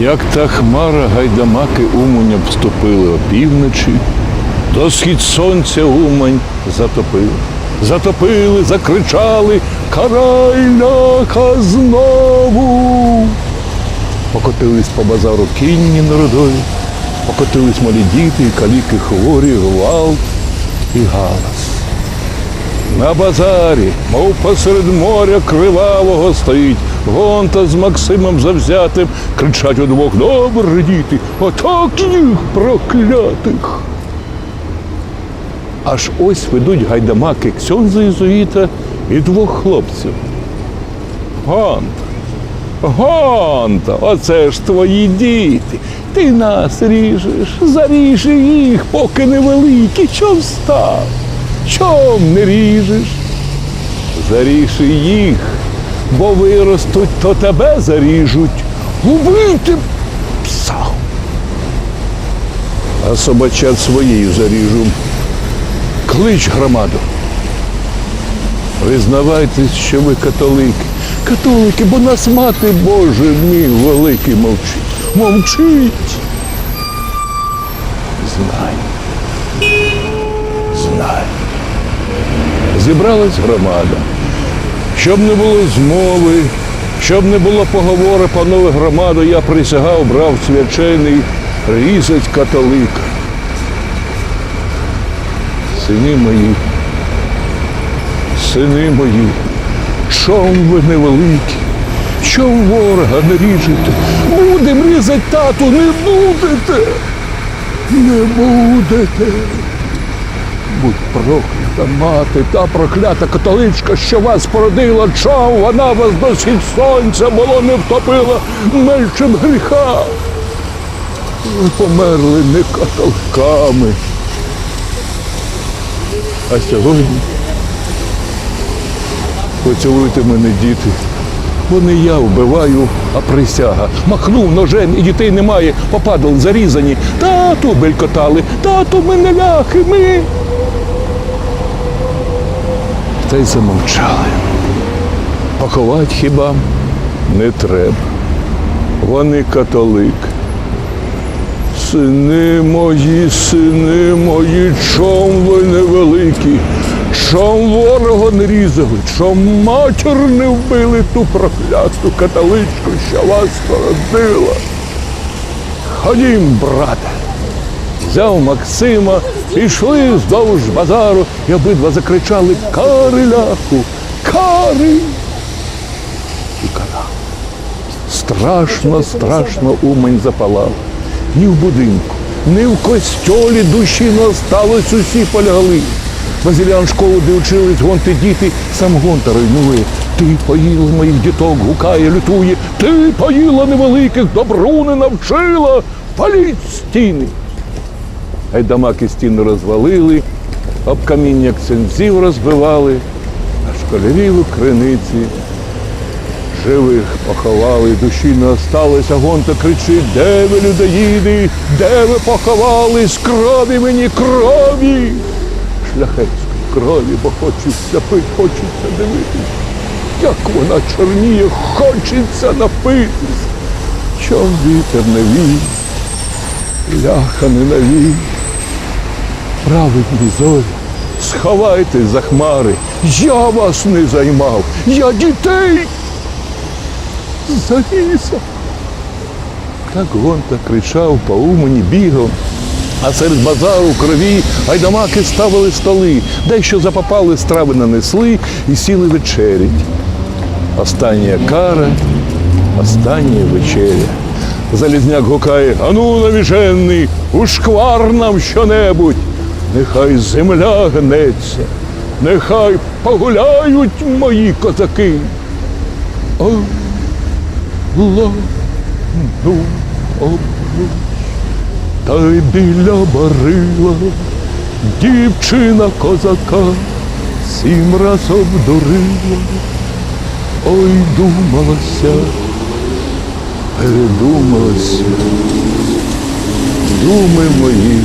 Як та хмара гайдамаки Уманя вступили опівночі, то схід сонця Умань затопив. Затопили, закричали Карай ляха знову. Покотились по базару кінні народові, покотились малі діти, каліки хворі, гвалт і галас. На базарі, мов посеред моря кривавого стоїть. Гонта з Максимом завзятим кричать удвох добре діти, отак їх проклятих. Аж ось ведуть гайдамаки Ксьонза Єзуїта і двох хлопців. Гонта, Гонта, оце ж твої діти. Ти нас ріжеш, заріжи їх, поки невеликі. Чом став? Чом не ріжеш? Заріжи їх, бо виростуть, то тебе заріжуть. Убийте пса. А собачат своєю заріжу. Клич громаду. Визнавайтесь, що ви католики. Католики, бо нас мати Боже мій великий мовчить. Мовчить. Знай. Знай. Зібралась громада. Щоб не було змови, щоб не було поговори, панове громаду, я присягав, брав свячений різать католика. Сини мої, сини мої, чом ви невеликі, чом ворога не ріжете? Будем різати тату, не будете, не будете. Будь проклята мати, та проклята католичка, що вас породила, чом вона вас до схід сонця було не втопила меншим гріха. Ви померли не католиками. А сьогодні поцілуйте мене, діти. Бо не я вбиваю, а присяга. Махнув ножем і дітей немає, попадали зарізані. Тату белькотали, тату ми не ляхи, ми. Та й замовчали. Поховать хіба не треба. Вони католик. Сини мої, сини мої, чом ви невеликі, чом ворога не різали, чом матір не вбили ту прокляту католичку, що вас породила. Ходім, брате. Взяв Максима, пішли вздовж базару і обидва закричали Кари ляху, кари. І кара. Страшно, страшно умень запалав. Ні в будинку, ні в костьолі душі не осталось, усі полягли. Базілян школу, де учились гонти діти, сам гонта руйнує. Ти поїла моїх діток, гукає, лютує. Ти поїла невеликих, добру не навчила. Паліть стіни. Гайдамаки стіни розвалили, об каміння ксензів розбивали, а школярів у криниці Живих поховали, душі не осталося, гонта кричить, де ви, людоїди, де ви поховались, крові мені, крові. Шляхетської крові, бо хочеться пить, хочеться дивитись. Як вона чорніє, хочеться напитись. Чом вітер не ляха не навій. Праведні зорі, сховайтесь за хмари, я вас не займав, я дітей Заріза. Так гонта кричав, по умані бігав. А серед базару крові гайдамаки ставили столи, дещо запапали страви нанесли і сіли вечерять. Остання кара, остання вечеря. Залізняк гукає, ану навіжений, ушквар нам щонебудь. Нехай земля гнеться, нехай погуляють мої козаки. Ладну обруч, та й біля барила дівчина козака сім раз обдурила. Ой, думалася, передумалася, думи мої